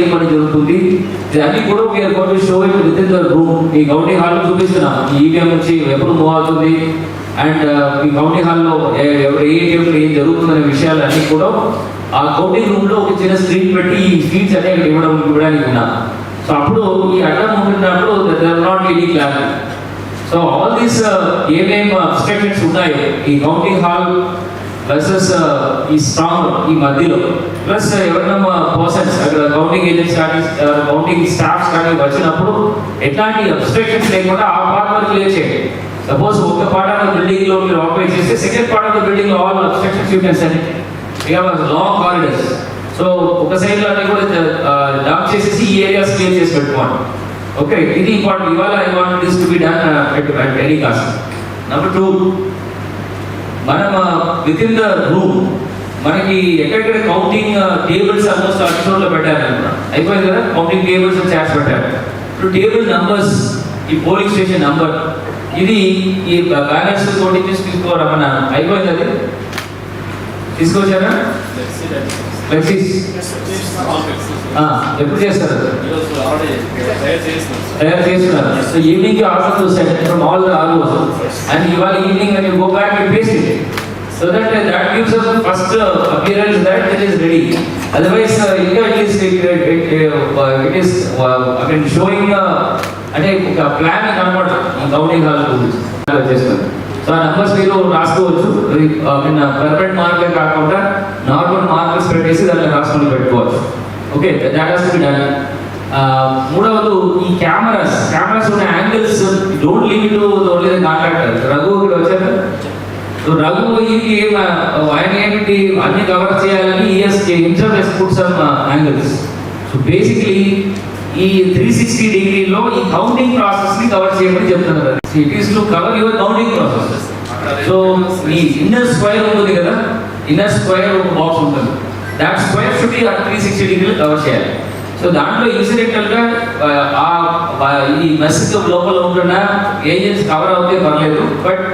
ఏం పని జరుగుతుంది? ఇవన్నీ కూడా we are got show it within the room ఈ కౌంటింగ్ హాల్ చూపిస్తున్నా ఈవీఎం నుంచి ఎప్పుడు మూవ్ అవుతుంది? అండ్ uh, ఈ కౌంటింగ్ హాల్లో ఎవరు ఏ టైంలో ఏం జరుగుతుందనే విషయాలు అన్నీ కూడా ఆ కౌంటింగ్ రూమ్లో ఒక చిన్న స్క్రీన్ పెట్టి ఈ స్క్రీన్స్ అనే ఇక్కడ ఇవ్వడం ఇవ్వడానికి ఉన్నా. సో అప్పుడు ఈ అడ్డం ఉంటున్నప్పుడు there not any clarity so all these ఏమేమి అబ్స్ట్రక్షన్స్ ఉన్నాయో. ఈ కౌంటింగ్ హాల్ వర్సెస్ ఈ స్ట్రాంగ్ ఈ మధ్యలో ప్లస్ ఎవరైనా పర్సన్స్ అక్కడ కౌంటింగ్ ఏజెంట్స్ కానీ కౌంటింగ్ స్టాఫ్స్ కానీ వచ్చినప్పుడు ఎట్లాంటి అబ్స్ట్రక్షన్స్ లేకుండా ఆ పార్ట్ వరకు క్లియర్ చేయండి. సపోజ్ ఒక పార్ట్ ఆఫ్ బిల్డింగ్లో మీరు ఆపరేట్ చేస్తే సెకండ్ పార్ట్ ఆఫ్ ద బిల్డింగ్లో all obstructions you can set ఇక లాంగ్ కారిడర్స్ సో ఒక సైడ్లో అన్ని కూడా డాక్ చేసేసి ఈ ఏరియాస్ క్లియర్ చేసి పెట్టుకోండి. ఓకే ఇది ఇంపార్టెంట్ ఇవాళ I want this to be done at any cost number two మనం విత్ ఇన్ ద రూమ్ మనకి ఎక్కడెక్కడ కౌంటింగ్ టేబుల్స్ ఆల్మోస్ట్ అక్షరంలో పెట్టారు అనుకున్నా. అయిపోయింది కదా? కౌంటింగ్ టేబుల్స్ చాట్స్ పెట్టారు. ఇప్పుడు టేబుల్ నంబర్స్ ఈ పోలింగ్ స్టేషన్ నంబర్ ఇది ఈ బ్యాలెన్స్ తోటి తీసి తీసుకోరమ్మన్నాను అయిపోయింది అది? తీసుకొచ్చారా? ఫ్లెక్సీస్ ఎప్పుడు చేస్తారు అది? తయారు చేస్తున్నారు so evening order to set from all the almost and ఇవాళ evening when you go back and paste it so that uh, that gives us first uh, appearance that it is ready otherwise uh, ఇంకా it is it, it, it, uh, it is uh, I mean showing uh, అంటే ఒక plan కనబడదు ఈ counting hall గురించి చేస్తారు so ఆ numbers మీరు రాసుకోవచ్చు పర్మనెంట్ మార్కులే కాకుండా నార్మల్ మార్కులు స్ప్రెడ్ చేసి దాన్ని రాసుకొని పెట్టుకోవచ్చు ఓకే దాట్ హాస్ మూడవది ఈ కెమెరాస్ కెమెరాస్ ఉన్న angles don't leave to only contractor Raghu కూడా వచ్చారు సో రఘు ఈ ఆయన ఏంటి అన్ని కవర్ చేయాలని he's himself he's put some angles so basically ఈ త్రీ సిక్స్టీ డిగ్రీలో ఈ కౌంటింగ్ ప్రాసెస్ని కవర్ చేయమని చెప్తున్నారు. It is to cover your counting process so ఈ ఇన్నర్ స్క్వేర్ ఉంటుంది కదా? ఇన్నర్ స్క్వేర్ ఒక బాక్స్ ఉంటుంది దాట్ స్క్వేర్ షుడ్ ఆ త్రీ సిక్స్టీ డిగ్రీలో కవర్ చేయాలి. సో దాంట్లో ఇన్సిడెంటల్గా ఆ, ఈ మెసేజ్ లోపల ఉంటున్న ఏజెంట్స్ కవర్ అవుతే పర్లేదు but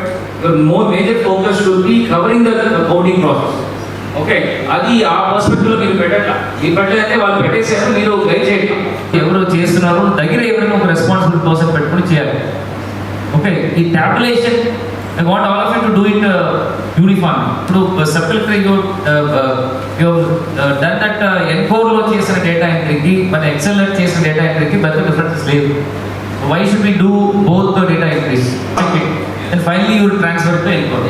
more major focus should be covering the counting process okay అది ఆ పర్స్పెక్టివ్లో మీరు పెట్టట్లా. మీరు పెట్టలేదంటే వాళ్ళు పెట్టేసారు మీరు గైడ్ చేయండి ఎవరు చేస్తున్నారు దగ్గర ఎవరైనా ఒక రెస్పాన్సిబుల్ పర్సన్ పెట్టుకుని చేయాలి ఓకే ఈ tabulation I want all of you to do it uniform ఇప్పుడు circle you you done that ఎన్కోర్లో చేసిన డేటా ఎంట్రీకి మన ఎక్సెల్ చేసిన డేటా ఎంట్రీకి పెద్ద డిఫరెన్స్ లేదు why should we do both the data entries and finally you transfer to Encore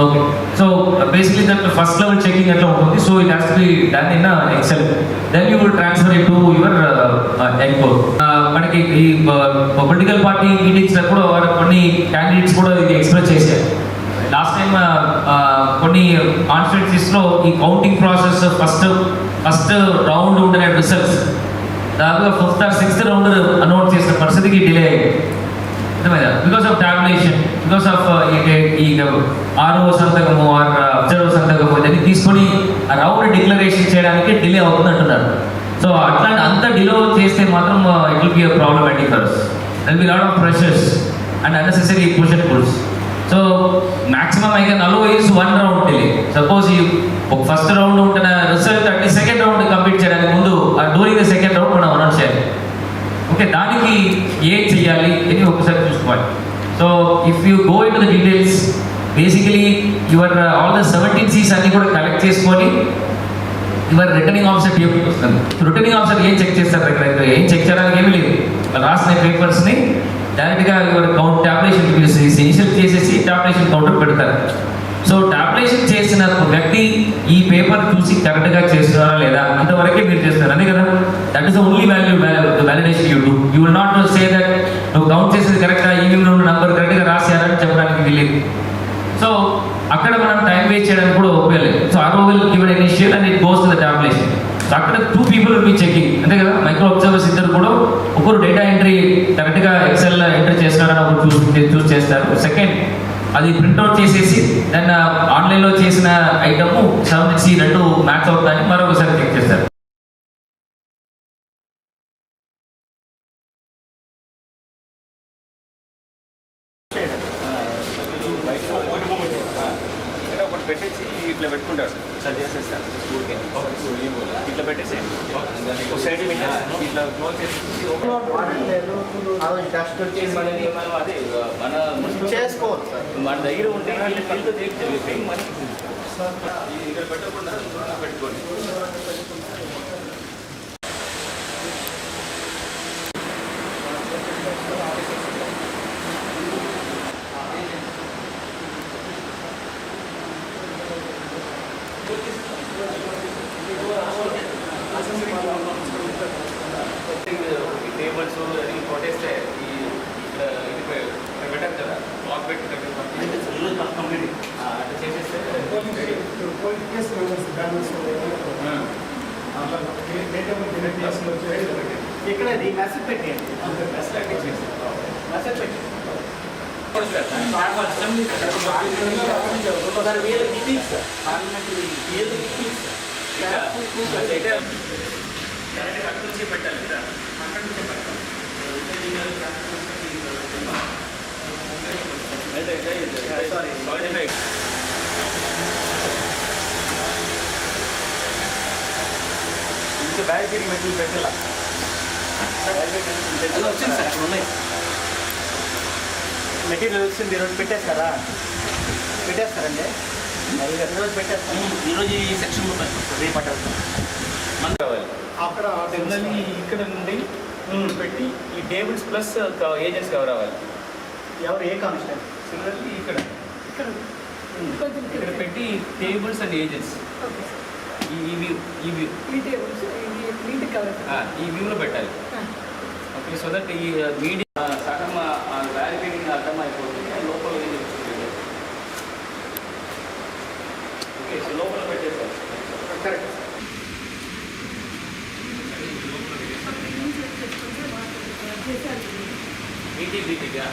okay so basically that first level checking ఎట్లా ఉంటుంది? So it has to be done in Excel then you will transfer it to your Encore మనకి ఈ political party meetings కూడా వారు కొన్ని candidates కూడా ఇది express చేశారు. లాస్ట్ టైం కొన్ని కాన్స్టిట్యూన్సీస్లో ఈ counting process first first round ఉండే రిజల్ట్స్ దాదాపుగా fifth or sixth round announce చేసిన పరిస్థితికి డిలే అయింది. అర్థమైందా? Because of tabulation because of ఈ ఆర్ఓ సంతకము ఆర్ అబ్జర్వర్ సంతకము ఇవన్నీ తీసుకొని ఆ రౌండ్ డిక్లరేషన్ చేయడానికి డిలే అవుతుంది అంటున్నారు. సో అట్లాంటి అంత డిలో చేస్తే మాత్రం it will be problematic for and be lot of pressures and unnecessary push pulls so maximum అయితే నలుగు is one round delay suppose ఒక ఫస్ట్ రౌండ్ ఉంటున్న రిజల్ట్ అంటే సెకండ్ రౌండ్ కంప్లీట్ చేయడానికి ముందు డూరింగ్ ద సెకండ్ రౌండ్ మనం announce చేయాలి. Okay దానికి ఏం చేయాలి అని ఒకసారి చూసుకోవాలి. So if you go in the details basically your all the seventeen Cs అన్ని కూడా కలెక్ట్ చేసుకొని మరి రిటర్నింగ్ ఆఫీసర్ టేబుల్కి వస్తుంది రిటర్నింగ్ ఆఫీసర్ ఏం చెక్ చేస్తారు ఇక్కడ? ఏం చెక్ చేయడానికి ఏమీ లేదు. రాసిన పేపర్స్ని డైరెక్ట్గా యువర్ కౌంట్ టాబ్లేషన్ ఇనిషియల్ చేసేసి టాబ్లేషన్ కౌంటర్ పెడతారు. సో టాబ్లేషన్ చేసిన ఒక వ్యక్తి ఈ పేపర్ చూసి కరెక్ట్గా చేస్తున్నారా లేదా? అంతవరకే మీరు చేస్తారు అంతే కదా? That is only value validation you do you will not say that నువ్వు కౌంట్ చేసేది కరెక్ట్గా ఈవినింగ్ ఉన్న నంబర్ కరెక్ట్గా రాశారని చెప్పడానికి వీలేదు సో అక్కడ మనం టైం వేస్ట్ చేయడానికి కూడా ఉపయోగలేదు so ARO will given initial and it goes to the tabulation so అక్కడ two people will be checking అంతే కదా? మైక్రో అబ్జర్వర్స్ ఇద్దరు కూడా ఒకరు డేటా ఎంట్రీ కరెక్ట్గా ఎక్సెల్ ఎంటర్ చేస్తున్నారని ఒకరు చూస్ చూస్ చేస్తారు. సెకండ్ అది ప్రింట్అవుట్ చేసేసి దాన్ని ఆన్లైన్లో చేసిన ఐటమ్ సెవెన్ సి రెండు మ్యాచ్ అవుతుందని మరొకసారి చెక్ చేస్తారు. పెట్టేసి ఇట్లా పెట్టుకుంటారు. సార్ చేసేస్తాను. ఊరికే ఇట్లా పెట్టేసి ఒక సైడ్ ఇట్లా క్లోజ్ చేసి అదే మన చేసుకోవచ్చు. సార్ మన దగ్గర ఉంటే మనకి ఇక్కడ పెట్టకుండా పెట్టుకోండి టేబుల్స్ అది కొట్టేస్తే ఈ ఇక్కడ ఇది పె- ఇక్కడ పెట్టారు కదా లాక్ పెట్టి ఇక్కడ కంప్లీట్ అట్లా చేసేస్తే ఇక్కడ ఇది మెసేజ్ పెట్టేయండి మెసేజ్ పెట్టి ఒకసారి వీళ్ళు మీటింగ్స్ సార్ పార్లమెంటరీ వీళ్ళు మీటింగ్స్ పెట్టాలి కదా Sorry. సారీ ఇంకా బ్యారికేడింగ్ మెటీరియల్ పెట్టాల అది వచ్చింది సార్ ఉన్నాయి మెటీరియల్ వచ్చింది ఈరోజు పెట్టేస్తారా? పెట్టేస్తారండి. ఈరోజు పెట్టేస్తాం ఈరోజు ఈ సెక్షన్లో రేపు కావాలి అక్కడ పిల్లల్ని ఇక్కడ నుండి పెట్టి ఈ టేబుల్స్ ప్లస్ ఏజెంట్స్ కవర్ అవ్వాలి ఎవరు ఏ కానిస్టేబుల్ సిమిలర్లీ ఇక్కడ. ఇక్కడ. ఇక్కడ పెట్టి టేబుల్స్ అండ్ ఏజెంట్స్ ఈ ఈ వ్యూ ఈ వ్యూ ఈ టేబుల్స్ ఇది నీట్ కవర్ ఈ వ్యూలో పెట్టాలి. ఓకే సో దట్ ఈ మీడియా సగం బ్యారికేడింగ్ అర్థం అయిపోతుంది. లోపల ఓకే సో లోపల పెట్టేసారు కరెక్ట్ బీటీ బీటీగా